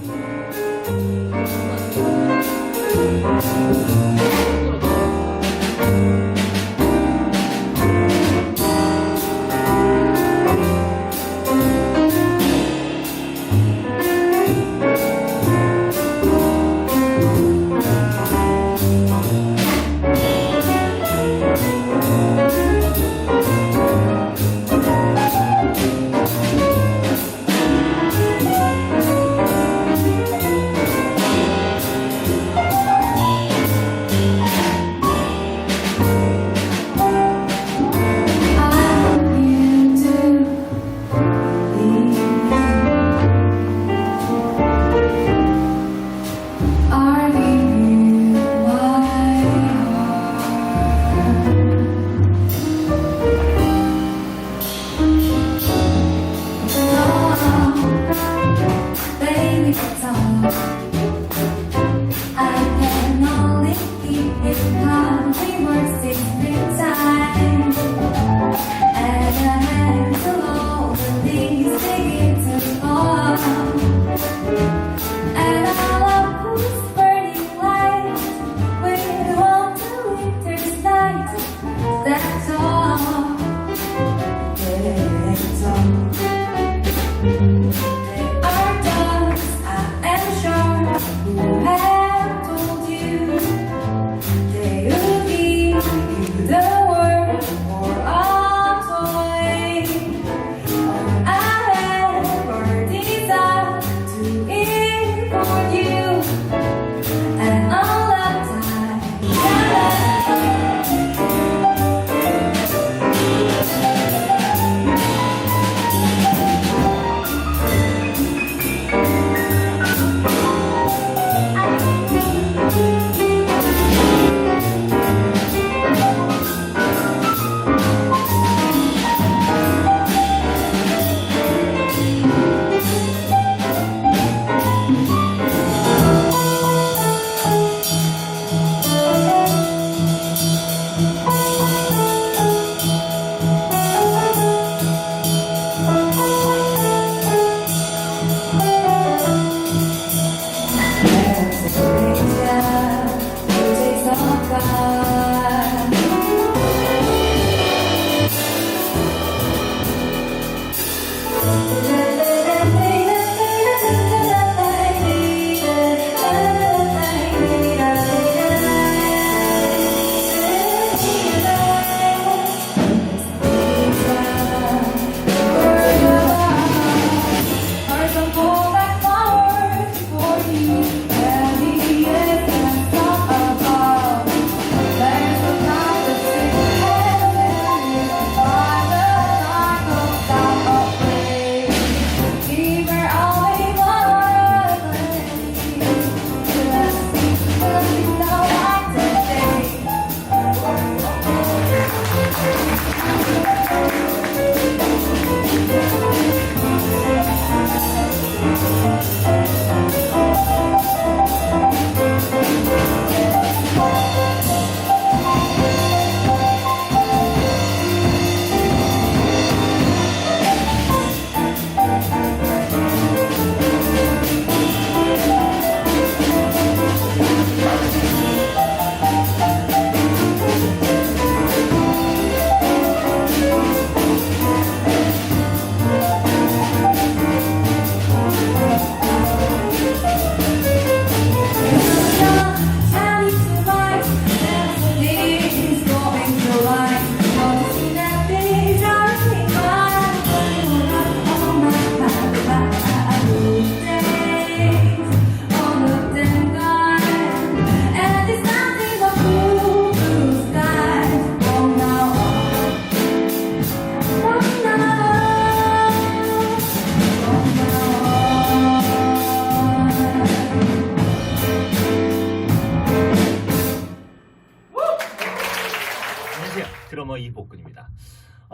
Thank you.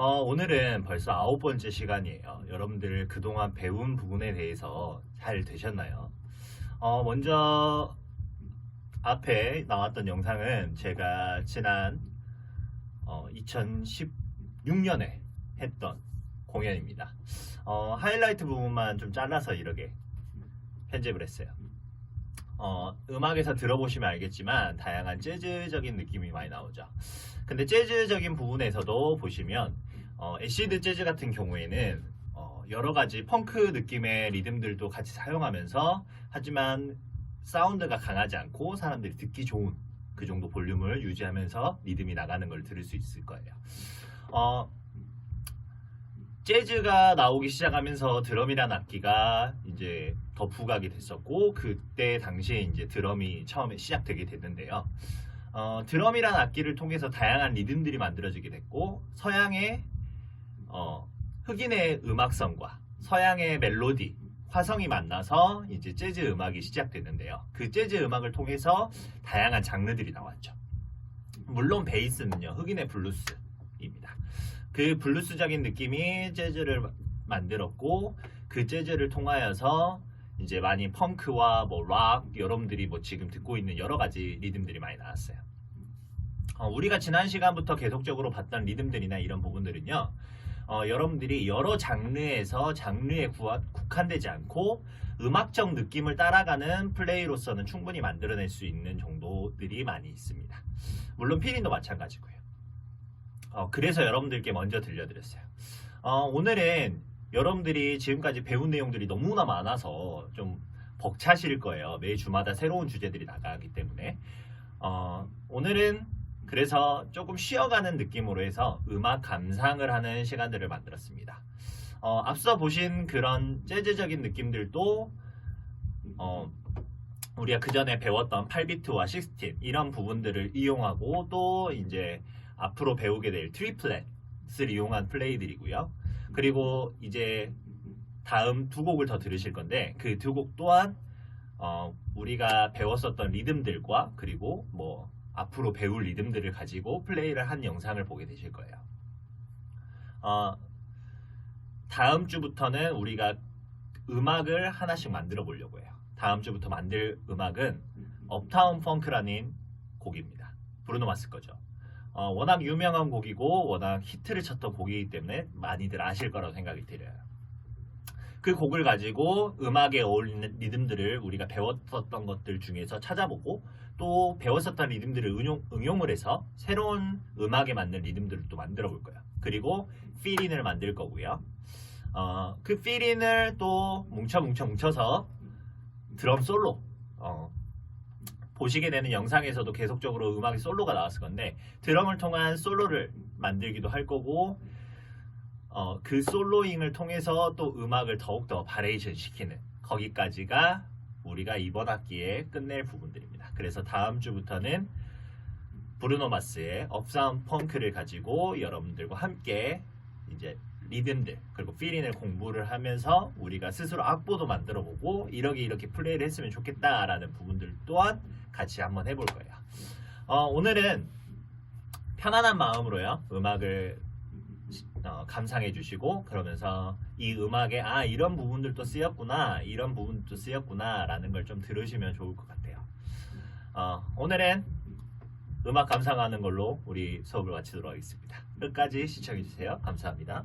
어, 오늘은 벌써 아홉 번째 시간이에요. 여러분들 그동안 배운 부분에 대해서 잘 되셨나요? 어, 먼저 앞에 나왔던 영상은 제가 지난 어, 2016년에 했던 공연입니다. 어, 하이라이트 부분만 좀 잘라서 이렇게 편집을 했어요. 어, 음악에서 들어보시면 알겠지만 다양한 재즈적인 느낌이 많이 나오죠. 근데 재즈적인 부분에서도 보시면 어, 애시드 재즈 같은 경우에는 어, 여러 가지 펑크 느낌의 리듬들도 같이 사용하면서 하지만 사운드가 강하지 않고 사람들이 듣기 좋은 그 정도 볼륨을 유지하면서 리듬이 나가는 걸 들을 수 있을 거예요. 어, 재즈가 나오기 시작하면서 드럼이란 악기가 이제 더 부각이 됐었고 그때 당시에 이제 드럼이 처음에 시작되게 됐는데요. 어, 드럼이란 악기를 통해서 다양한 리듬들이 만들어지게 됐고 서양의 어, 흑인의 음악성과 서양의 멜로디 화성이 만나서 이제 재즈 음악이 시작됐는데요. 그 재즈 음악을 통해서 다양한 장르들이 나왔죠. 물론 베이스는요 흑인의 블루스입니다. 그 블루스적인 느낌이 재즈를 마- 만들었고 그 재즈를 통하여서 이제 많이 펑크와 뭐 락 여러분들이 뭐 지금 듣고 있는 여러 가지 리듬들이 많이 나왔어요. 어, 우리가 지난 시간부터 계속적으로 봤던 리듬들이나 이런 부분들은요. 어, 여러분들이 여러 장르에서 장르에 구하- 국한되지 않고 음악적 느낌을 따라가는 플레이로서는 충분히 만들어낼 수 있는 정도들이 많이 있습니다. 물론 피린도 마찬가지고요. 어, 그래서 여러분들께 먼저 들려드렸어요. 어, 오늘은 여러분들이 지금까지 배운 내용들이 너무나 많아서 좀 벅차실 거예요. 매 주마다 새로운 주제들이 나가기 때문에. 어, 오늘은 그래서 조금 쉬어가는 느낌으로 해서 음악 감상을 하는 시간들을 만들었습니다. 어, 앞서 보신 그런 재즈적인 느낌들도 어, 우리가 그 전에 배웠던 8비트와 16 이런 부분들을 이용하고 또 이제 앞으로 배우게 될 트리플렛을 이용한 플레이들이고요. 그리고 이제 다음 두 곡을 더 들으실 건데 그 두 곡 또한 어, 우리가 배웠었던 리듬들과 그리고 뭐 앞으로 배울 리듬들을 가지고 플레이를 한 영상을 보게 되실 거예요. 어, 다음 주부터는 우리가 음악을 하나씩 만들어 보려고 해요. 다음 주부터 만들 음악은 업타운 펑크라는 곡입니다. 브루노 마스 거죠. 어, 워낙 유명한 곡이고 워낙 히트를 쳤던 곡이기 때문에 많이들 아실 거라고 생각이 들어요. 그 곡을 가지고 음악에 어울리는 리듬들을 우리가 배웠었던 것들 중에서 찾아보고 또 배웠었던 리듬들을 응용, 응용을 해서 새로운 음악에 맞는 리듬들을 또 만들어 볼 거예요. 그리고 필인을 만들 거고요. 어, 그 필인을 또 뭉쳐 뭉쳐 뭉쳐서 드럼 솔로 어, 보시게 되는 영상에서도 계속적으로 음악의 솔로가 나왔을 건데 드럼을 통한 솔로를 만들기도 할 거고 어, 그 솔로잉을 통해서 또 음악을 더욱더 바레이션 시키는 거기까지가 우리가 이번 학기에 끝낼 부분들입니다. 그래서 다음 주부터는 브루노 마스의 업사운 펑크를 가지고 여러분들과 함께 이제 리듬들 그리고 필인을 공부를 하면서 우리가 스스로 악보도 만들어 보고 이렇게 이렇게 플레이를 했으면 좋겠다라는 부분들 또한 같이 한번 해볼 거예요. 어, 오늘은 편안한 마음으로요 음악을 어, 감상해 주시고 그러면서 이 음악에 아 이런 부분들도 쓰였구나 이런 부분도 쓰였구나 라는 걸 좀 들으시면 좋을 것 같아요. 어, 오늘은 음악 감상하는 걸로 우리 수업을 마치도록 하겠습니다. 끝까지 시청해 주세요. 감사합니다.